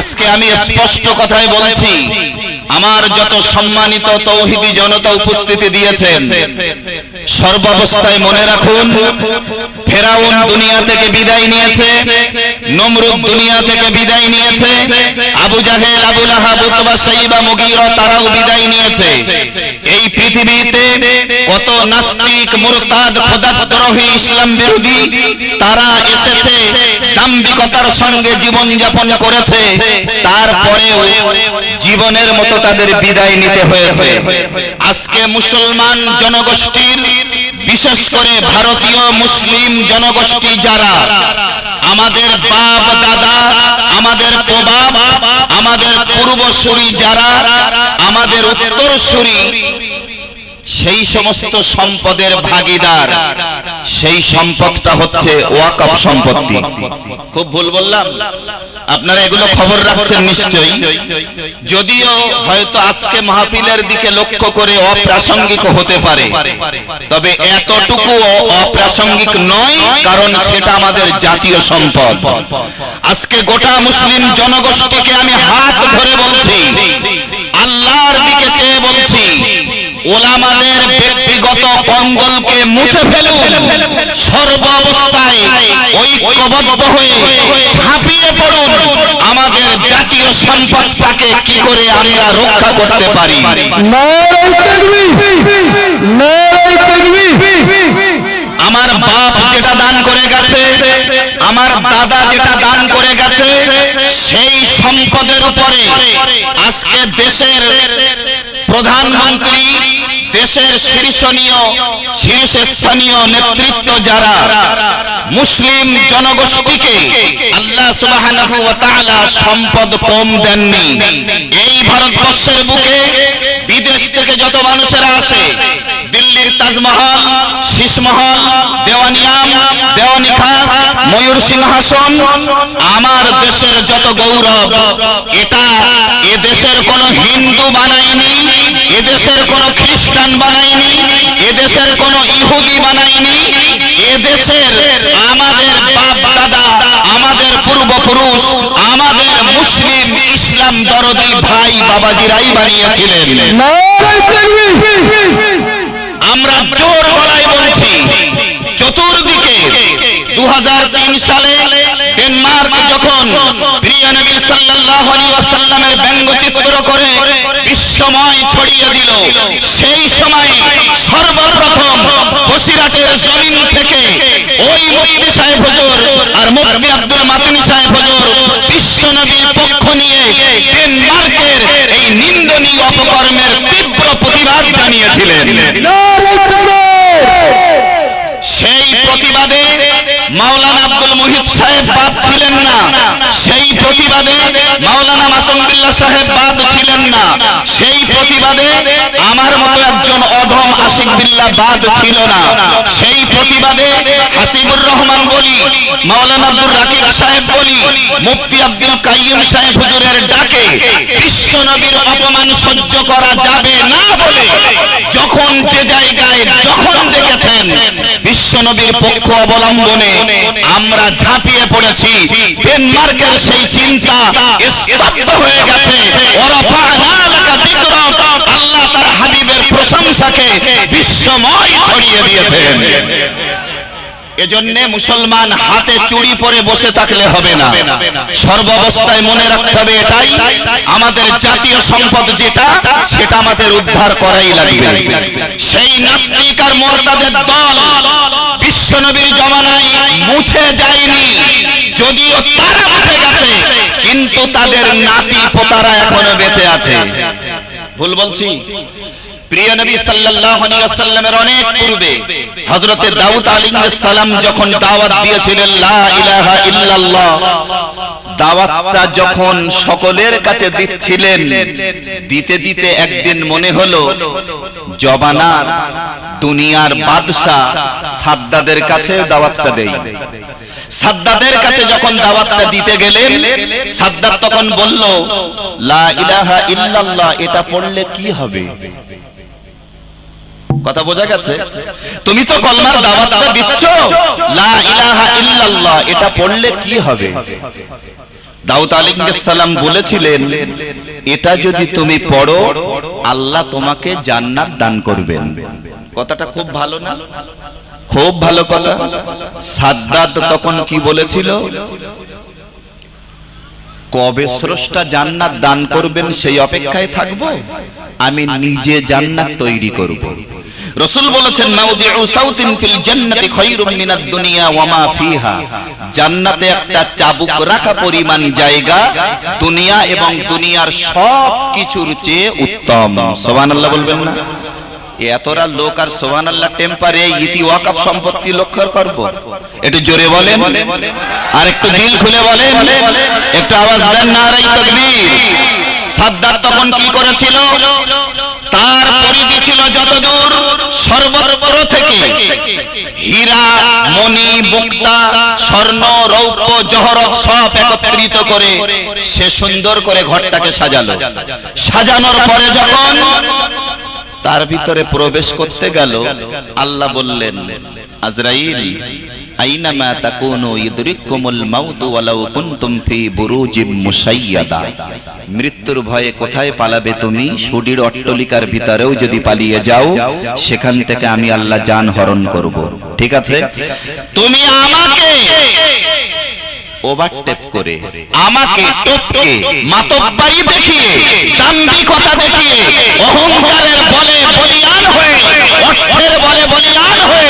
আজকে আমি স্পষ্ট কথায় বলছি আমার যত সম্মানিত তৌহিদি জনতা উপস্থিতি দিয়েছেন সর্বাবস্থায় মনে রাখুন, ফেরাউন দুনিয়া থেকে বিদায় নিয়েছে, নমরুদ দুনিয়া থেকে বিদায় নিয়েছে, আবু জাহেল আবুল আহাব সাইবা, মুগীরা, তারাও বিদায় নিয়েছে। এই পৃথিবীতে কত নাস্তিক, মুরতাদ, খোদাদ্রোহী, ইসলাম বিরোধী, তারা এসেছে, দাম্ভিকতার সঙ্গে জীবন যাপন করেছে, তারপরেও জীবনের মতো তাদের বিদায় নিতে হয়েছে। আজকে মুসলমান জনগোষ্ঠীর বিশেষ করে ভারতীয় মুসলিম জনগোষ্ঠী যারা, আমাদের বাপ দাদা, আমাদের প্রভাব আমাদের পূর্বসূরি যারা, আমাদের উত্তরসূরি সেই সমস্ত সম্পদের ভাগিদার। সেই সম্পদটা হচ্ছে ওয়াকফ সম্পত্তি। খুব ভুল বললাম। আপনারা এগুলো খবর রাখছেন নিশ্চয়ই। যদিও হয়তো আজকে মাহফিলের দিকে লক্ষ্য করে অপ্রাসঙ্গিক হতে পারে। তবে এতটুকু অপ্রাসঙ্গিক নয়, কারণ সেটা আমাদের জাতীয় সম্পদ। আজকে গোটা মুসলিম জনগোষ্ঠীকে আমি হাত ধরে বলছি। আল্লাহর দিকে চেয়ে বলছি। ওলামাদের ব্যক্তিগত কঙ্গলকে মুছে ফেলুন। সর্বাবস্থায় ঐক্যবদ্ধ হয়ে ঝাঁপিয়ে পড়ুন। আমাদের জাতীয় সম্পদটাকে কি করে আমরা রক্ষা করতে পারি? আমার বাপ যেটা দান করে গেছে, আমার দাদা যেটা দান করে গেছে, সেই সম্পদের উপরে আজকে দেশের প্রধানমন্ত্রী, দেশের শীর্ষনীয় শীর্ষস্থানীয় নেতৃত্ব যারা, মুসলিম জনগোষ্ঠীকে আল্লাহ সুবহানাহু ওয়া তাআলা সম্পদ কম দেননি। এই ভারতবর্ষের বুকে বিদেশ থেকে যত মানুষেরা আসে, দিল্লির তাজমহল খাস ময়ূর সিংহাসন আমার দেশের যত গৌরব এটা এ দেশের কোন হিন্দু বানায়নি এ দেশের কোন খ্রিস্টান বানায়নি এ দেশের কোন ইহুদি বানায়নি এ দেশের আমাদের বাপ দাদা আমাদের পূর্বপুরুষ আমাদের মুসলিম ইসলাম দরদি ভাই বাবাজিরাই বানিয়েছিলেন। আমরা সালে ডেনমার্ক যখন প্রিয় নবী সাল্লাল্লাহু আলাইহি ওয়াসাল্লামের ব্যঙ্গচিত্র করে বিশ্বময় ছড়িয়ে দিল, সেই সময় সর্বপ্রথম বসিরাটের জমিন থেকে ওই মুফতি সাহেব হুজুর আর মুফতি আব্দুল মাতিনি সাহেব হুজুর বিশ্ব নবীর পক্ষ নিয়ে ডেনমার্কের এই নিন্দনীয় অপকর্মের তীব্র প্রতিবাদ জানিয়েছিলেন নারাই তাকবীর সেই প্রতিবাদে মাওলানা আব্দুল মুহিত সাহেব বাদ ছিলেন না সেই প্রতিবাদে মাওলানা মাসুমবিল্লাহ সাহেব বাদ ছিলেন না। সেই প্রতিবাদে আমার মতো একজন অধম আশিক বিল্লাহ বাদ ছিল না। সেই প্রতিবাদে হাসিবুর রহমান বলি, মাওলানা আব্দুল রাকিব সাহেব বলি, মুফতি আব্দুল কাইয়ুম সাহেব হুজুরের ডাকে, বিশ্ব নবীর অপমান সহ্য করা যাবে না বলে যখন যে দেখেছেন বিশ্ব নবীর পক্ষ অবলম্বনে আমরা ঝাঁপিয়ে পড়েছি। ডেনমার্কের সেই চিন্তা স্তব্ধ হয়ে গেছে। আল্লাহ তার হাবিবের প্রশংসাকে বিশ্বময় ছড়িয়ে দিয়েছেন। এজন্য মুসলমান হাতে চুড়ি পরে বসে থাকলে হবে না। সর্বাবস্থায় মনে রাখতে হবে এটাই, আমাদের জাতীয় সম্পদ যেটা, সেটা আমাদের উদ্ধার করাই লাগবে। সেই নাস্তিক আর মোরতাদের দল বিশ্বনবীর জমানায় মুছে যায়নি, যদিও তারা মুছে গেছে, কিন্তু তাদের নাতি পোতারা এখনও বেঁচে আছে। ভুল বলছি? প্রিয় নবী সাল্লাল্লাহু আলাইহি ওয়াসাল্লামের অনেক পূর্বে হযরতে দাউদ আলাইহিস সালাম যখন দাওয়াত দিয়েছিলেন, লা ইলাহা ইল্লাল্লাহ দাওয়াতটা যখন সকলের কাছে দিচ্ছিলেন, দিতে দিতে একদিন মনে হলো, জবানার দুনিয়ার বাদশা সাদ্দাদের কাছে দাওয়াতটা দেই। সাদ্দাদের কাছে যখন দাওয়াতটা দিতে গেলেন, সাদ্দাদ তখন বলল, লা ইলাহা ইল্লাল্লাহ এটা পড়লে কি হবে? কথা বোঝা গেছে? তুমি তো কলমার দাওয়াতটা দিচ্ছ? লা ইলাহা ইল্লাল্লাহ, এটা পড়লে কি হবে? দাউদ আলাইহিসসালাম বলেছিলেন, এটা যদি তুমি পড়ো, আল্লাহ তোমাকে জান্নাত দান করবেন। কথাটা খুব ভালো না? খুব ভালো কথা। সাদ্দাত তখন কি বলেছিল? কবে স্রষ্টা জান্নাত দান করবেন সেই অপেক্ষায় থাকব? আমি নিজে জান্নাত তৈরি করব। রসুল বলেছেন মাউদিউ সাউতিন ফিল জান্নাতি খায়রুম মিনাদ দুনিয়া ওয়া মা ফিহা। জান্নাতে একটা চাবুক রাখা পরিমাণ জায়গা দুনিয়া এবং দুনিয়ার সব কিছুর চেয়ে উত্তম। সুবহানাল্লাহ বলবেন না? এতরা লোক আর সোহান আল্লাহ টেম্পারে ইতি ওয়াকাপ সম্পত্তি লক্ষ্য করব। একটু জোরে বলেন। আর একটু দিল খুলে বলেন। একটু আওয়াজ দেন না আর তকবীর। সাদ্দাত তখন কি করেছিল? তার পরিধি ছিল যতদূর? সর্বত্র থেকে। হীরা, মণি, মুক্তা, স্বর্ণ, রৌপ্য, জহরত সব একত্রিত করে সে সুন্দর করে ঘরটাকে সাজালো। সাজানোর পরে যখন তার ভিতরে প্রবেশ করতে গেল, আল্লাহ বললেন, আজরাইল মৃত্যুর ভয়ে কোথায় পালাবে তুমি? অট্টলিকার ভিতরেও যদি পালিয়ে যাও, সেখান থেকে আমি আল্লাহ জান হরণ করব। ঠিক আছে? তুমি আমাকে ওভারটেপ করে, আমাকে দেখিয়ে বলে বলিয়ান হয়ে অর্থের বলে বলিয়ান হয়ে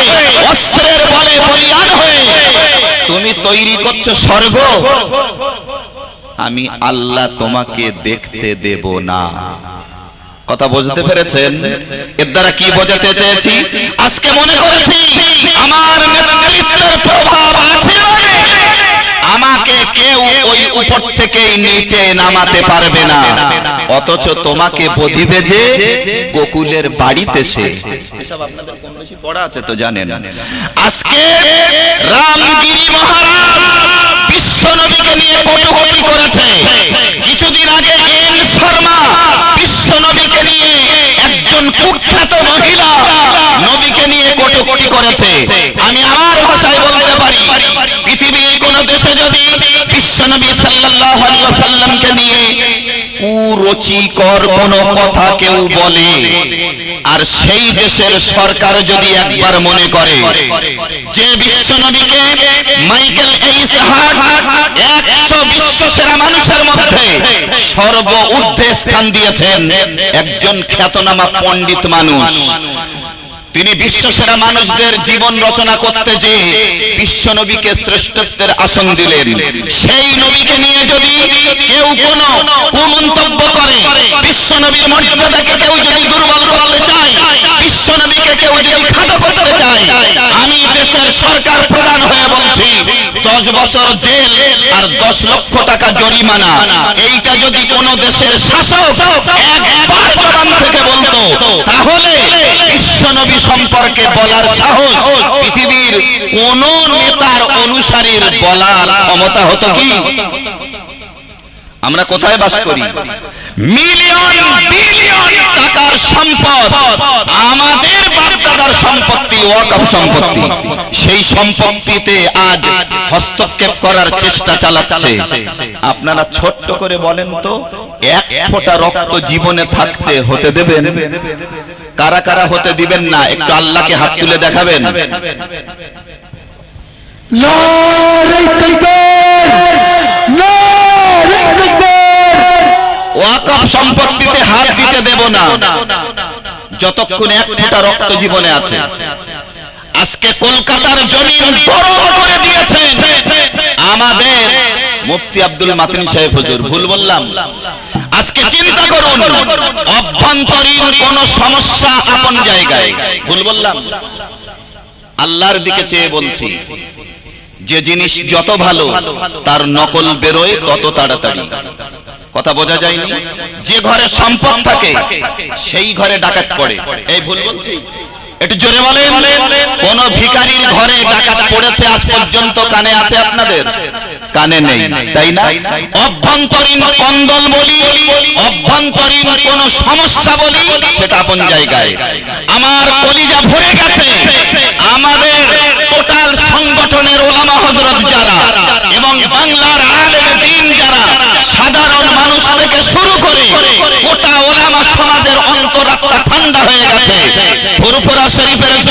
অস্ত্রের বলে বলিয়ান হয়ে তুমি তৈরি করছ স্বর্গ? আমি আল্লাহ তোমাকে দেখতে দেব না। কথা বুঝতে পেরেছেন? এর দ্বারা কি বোঝাতে চেয়েছি? আজকে মনে করেছি, আমার নেতৃত্বের প্রভাব আছে বলে আমাকে কেউ ওই উপর থেকেই নিচে নামাতে পারবে না। অথচ তোমাকে বধিবে যে গোকুলের বাড়িতে সে। এসব আপনাদের বেশি পড়া আছে তো জানেন। আজকে রামগিরি মহারাজ বিশ্ব নবীকে নিয়ে কটুকটি করেছে। কিছুদিন আগে এন শর্মা কুরুচিকর কোন কথা কেউ বলে? আর সেই দেশের সরকার যদি একবার মনে করে, যে বিশ্ব নবীকে মাইকেল একশো সেরা মানুষের মধ্যে সর্ব ঊর্ধ্বে স্থান দিয়েছেন, একজন খ্যাতনামা পণ্ডিত মানুষ। তিনি বিশ্বসেরা মানুষদের জীবন রচনা করতে যে বিশ্ব নবীকে শ্রেষ্ঠত্বের আসন দিলেন, সেই নবীকে নিয়ে যদি কেউ কোনো মন্তব্য করে, বিশ্ব নবীর মর্যাদাকে কেউ যদি দুর্বল করতে চায়, বিশ্ব নবীকে কেউ যদি খাটো করতে চায়, আমি দেশের সরকার প্রধান হয়ে বলছি দশ বছর জেল আর দশ লক্ষ টাকা জরিমানা। এইটা যদি কোন দেশের শাসক থেকে বলতো, তাহলে বিশ্বনবী সম্পর্কে বলার সাহস পৃথিবীর কোন নেতার অনুসারীর বলার ক্ষমতা হতো কি? আমরা কোথায় বাস করি? মিলিয়ন, বিলিয়ন টাকার সম্পদ। আমাদের বাপদাদার সম্পত্তি, ওয়াকফ সম্পত্তি। সেই সম্পত্তিতে আজ হস্তক্ষেপ করার চেষ্টা চালাচ্ছে। আপনারা ছোট্ট করে বলেন তো, এক ফোঁটা রক্ত জীবনে থাকতে হতে দেবেন? কারা কারা হতে দিবেন না? একটু আল্লাহকে হাত তুলে দেখাবেন। সম্পত্তিতে হাত দিতে দেব না। যতক্ষণ এক ফোঁটা রক্ত জীবনে আছে। আজকে কলকাতার জমিন করে দিয়েছেন। আমাদের মুফতি আব্দুল মাতিন সাহেব হুজুর, ভুল বললাম। আজকে চিন্তা করুন, অভ্যন্তরীণ কোন সমস্যা আপন জায়গায়। ভুল বললাম। আল্লাহর দিকে চেয়ে বলছি। যে জিনিস যত ভালো, তার নকল বেরোয় তত তাড়াতাড়ি। কথা বোঝা যায়নি? যে ঘরে সম্পদ থাকে, সেই ঘরে ডাকাত পড়ে। এই ভুল বলছি? একটু জোরে বলেন। কোন ভিখারির ঘরে ডাকাত পড়েছে আজ পর্যন্ত, কানে আছে আপনাদের? কানে নেই, তাই না? অভ্যন্তরীণ কন্দল বলি, অভ্যন্তরীণ কোন সমস্যা বলি, সেটা আপন জায়গায়। আমার কলিজা ভরে গেছে। আমাদের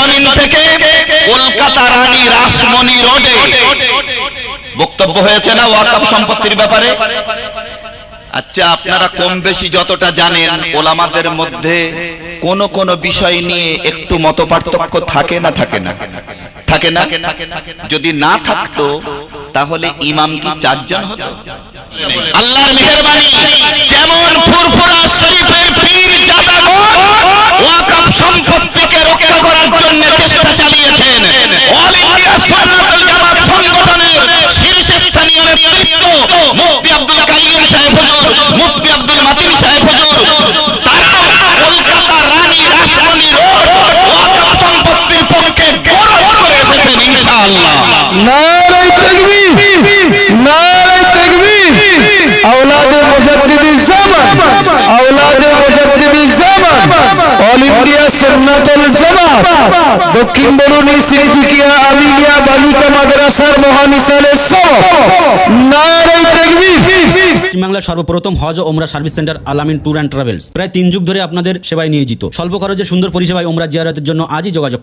জমিন থেকে কলকাতা রানী রাসমণি রোডে। বক্তব্য হয়েছে না ওয়াকাব সম্পত্তির ব্যাপারে? আচ্ছা আপনারা কম বেশি যতটা জানেন, ওলামাদের মধ্যে কোন কোন বিষয় নিয়ে একটু মত পার্থক্য থাকে না থাকে না? থাকে না? যদি না থাকতো, তাহলে ইমাম কি চারজন হতো? আল্লাহর মেহরবানি, যেমন ফুরফুরা শরীফের পীর জাদাগর ওয়াকাফ সম্পত্তিকে রক্ষা করার জন্য চেষ্টা চালিয়েছেন। দক্ষিণ বরুণী, সিদ্দিকিয়া আমিনিয়া বালিকা মাদ্রাসার তাকবীর। পশ্চিমবাংলার সর্বপ্রথম হজ ওমরা service center Alamin tour and travels. প্রায় তিন যুগ ধরে আপনাদের সেবায় নিয়োজিত। স্বল্প খরচে সুন্দর পরিষেবায় ওমরা জিয়ারতের জন্য আজই যোগাযোগ